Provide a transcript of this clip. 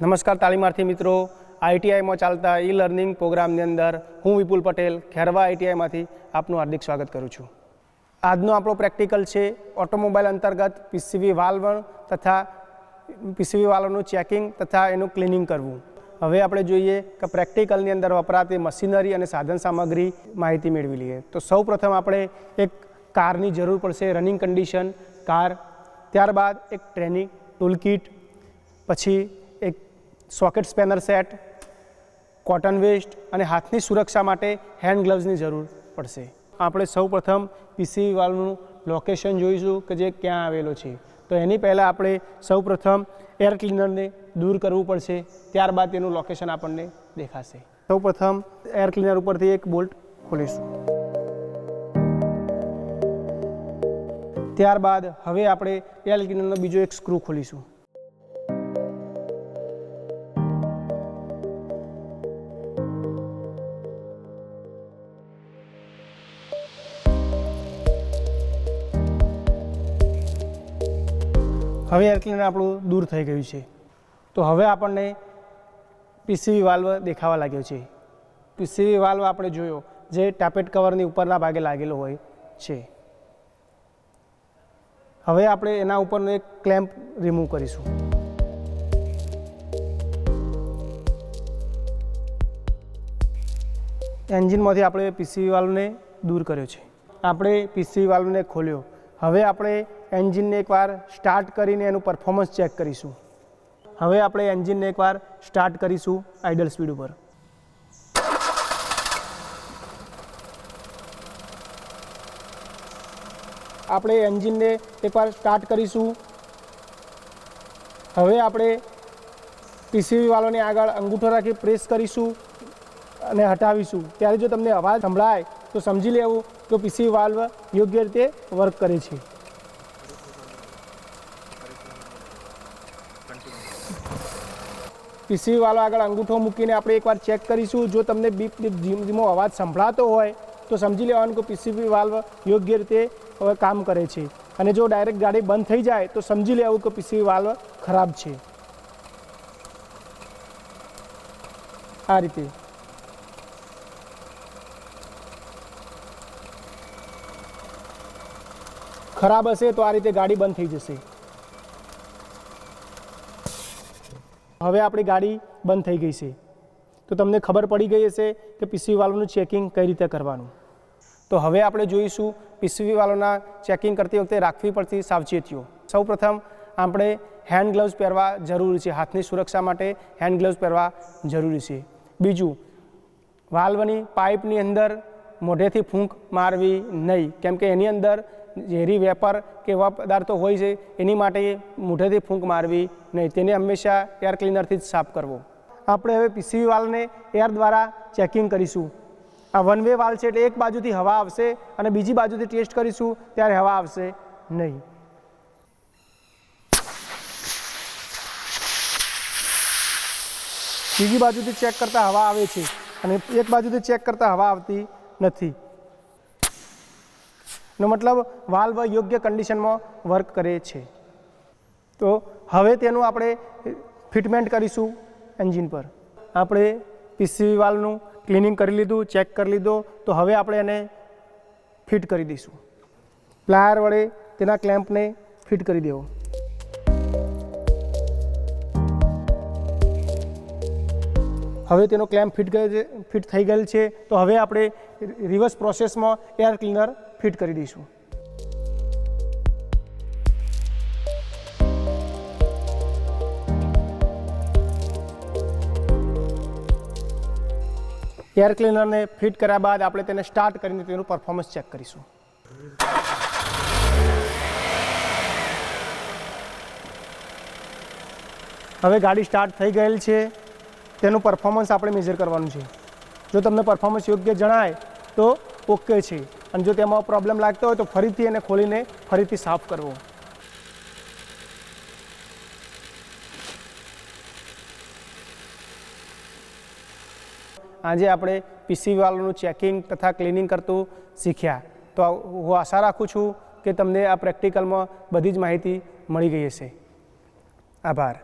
નમસ્કાર તાલીમાર્થી મિત્રો. આઈટીઆઈમાં ચાલતા ઈ લર્નિંગ પ્રોગ્રામની અંદર હું વિપુલ પટેલ, ખેરવા આઈટીઆઈમાંથી આપનું હાર્દિક સ્વાગત કરું છું. આજનો આપણો પ્રેક્ટિકલ છે ઓટોમોબાઈલ અંતર્ગત પીસીવી વાલ્વ તથા પીસીવી વાલ્વનું ચેકિંગ તથા એનું ક્લિનિંગ કરવું. હવે આપણે જોઈએ કે પ્રેક્ટિકલની અંદર વપરાતી મશીનરી અને સાધન સામગ્રી માહિતી મેળવી લઈએ. તો સૌ આપણે એક કારની જરૂર પડશે, રનિંગ કન્ડિશન, કાર, ત્યારબાદ એક ટ્રેનિંગ, ટૂલકીટ, પછી socket spanner set, cotton waste અને હાથની સુરક્ષા માટે હેન્ડ ગ્લવ્સની જરૂર પડશે. આપણે સૌ પ્રથમ પીસી વાલ્વનું લોકેશન જોઈશું કે જે ક્યાં આવેલો છે. તો એની પહેલાં આપણે સૌ પ્રથમ એર ક્લીનરને દૂર કરવું પડશે, ત્યારબાદ તેનું લોકેશન આપણને દેખાશે. સૌ પ્રથમ એર ક્લીનર ઉપરથી એક બોલ્ટ ખોલીશું. ત્યારબાદ હવે આપણે એર ક્લીનરનો બીજો એક સ્ક્રૂ ખોલીશું. હવે એર ક્લીનર આપણું દૂર થઈ ગયું છે. તો હવે આપણને પીસીવી વાલ્વ દેખાવા લાગ્યો છે. પીસીવી વાલ્વ આપણે જોયો, જે ટાપેટ કવરની ઉપરના ભાગે લાગેલો હોય છે. હવે આપણે એના ઉપરનો એક ક્લેમ્પ રિમૂવ કરીશું. એન્જિનમાંથી આપણે પીસીવી વાલ્વને દૂર કર્યો છે. આપણે પીસીવી વાલ્વને ખોલ્યો. હવે આપણે એન્જિનને એકવાર સ્ટાર્ટ કરીને એનું પરફોર્મન્સ ચેક કરીશું. હવે આપણે એન્જિનને એકવાર સ્ટાર્ટ કરીશું આઇડલ સ્પીડ ઉપર. આપણે એન્જિનને એકવાર સ્ટાર્ટ કરીશું. હવે આપણે પીસીવી વાળોને આગળ અંગૂઠો રાખી પ્રેસ કરીશું અને હટાવીશું. ત્યારે જો તમને અવાજ સંભળાય, તો સમજી લેવું કે પીસીવી વાલ્વ યોગ્ય રીતે વર્ક કરે છે. પીસીવી વાળો આગળ અંગૂઠો મૂકીને આપણે એકવાર ચેક કરીશું. જો તમને બીપ બીપ ધીમ ધીમો અવાજ સંભળાતો હોય, તો સમજી લેવાનું કે પીસીબી વાલ્વ યોગ્ય રીતે કામ કરે છે. અને જો ડાયરેક્ટ ગાડી બંધ થઈ જાય, તો સમજી લેવું કે પીસીબી વાલ્વ ખરાબ છે. આ રીતે. ખરાબ હશે તો આ રીતે ગાડી બંધ થઈ જશે. હવે આપણી ગાડી બંધ થઈ ગઈ છે. તો તમને ખબર પડી ગઈ હશે કે પીસીવી વાલ્વનું ચેકિંગ કઈ રીતે કરવાનું. તો હવે આપણે જોઈશું પીસીવી વાલ્વના ચેકિંગ કરતી વખતે રાખવી પડતી સાવચેતીઓ. સૌપ્રથમ આપણે હેન્ડ ગ્લવ્સ પહેરવા જરૂરી છે. હાથની સુરક્ષા માટે હેન્ડ ગ્લવ્સ પહેરવા જરૂરી છે. બીજું, વાલ્વની પાઇપની અંદર મોઢેથી ફૂંક મારવી નહીં. કેમ કે એની અંદર ઝેરી વેપર કે એવા પદાર્થો હોય છે, એની માટે મૂઢેથી ફૂંક મારવી નહીં. તેને હંમેશા એર ક્લીનરથી જ સાફ કરવો. આપણે હવે પીસીવી વાલને એર દ્વારા ચેકિંગ કરીશું. આ વન વે વાલ છે એટલે એક બાજુથી હવા આવશે અને બીજી બાજુથી ટેસ્ટ કરીશું, ત્યારે હવા આવશે નહીં. બીજી બાજુથી ચેક કરતાં હવા આવે છે અને એક બાજુથી ચેક કરતાં હવા આવતી નથી. નો મતલબ વાલ્વ યોગ્ય કન્ડિશનમાં વર્ક કરે છે. તો હવે તેનું આપણે ફિટમેન્ટ કરીશું એન્જિન પર. આપણે પીસીવી વાલ્વનું ક્લિનિંગ કરી લીધું ચેક કરી લીધો, તો હવે આપણે એને ફિટ કરી દઈશું. પ્લાયર વડે તેના ક્લેમ્પને ફિટ કરી દેવો. હવે તેનો ક્લેમ્પ ફિટ ફિટ થઈ ગયેલ છે, તો હવે આપણે રિવર્સ પ્રોસેસમાં એર ક્લીનર ફિટ કરી દઈશું. એર ક્લીનરને ફિટ કર્યા બાદ આપણે તેને સ્ટાર્ટ કરીને તેનું પરફોર્મન્સ ચેક કરીશું. હવે ગાડી સ્ટાર્ટ થઈ ગયેલ છે. તેનું પરફોર્મન્સ આપણે મેજર કરવાનું છે. જો તમને પરફોર્મન્સ યોગ્ય જણાય તો ઓકે છે. અને જો તેમાં પ્રોબ્લેમ લાગતો હોય તો ફરીથી એને ખોલીને ફરીથી સાફ કરવો. આજે આપણે પીસી વાલનું ચેકિંગ તથા ક્લિનિંગ કરતું શીખ્યા. તો હું આશા રાખું છું કે તમને આ પ્રેક્ટિકલમાં બધી જ માહિતી મળી ગઈ હશે. આભાર.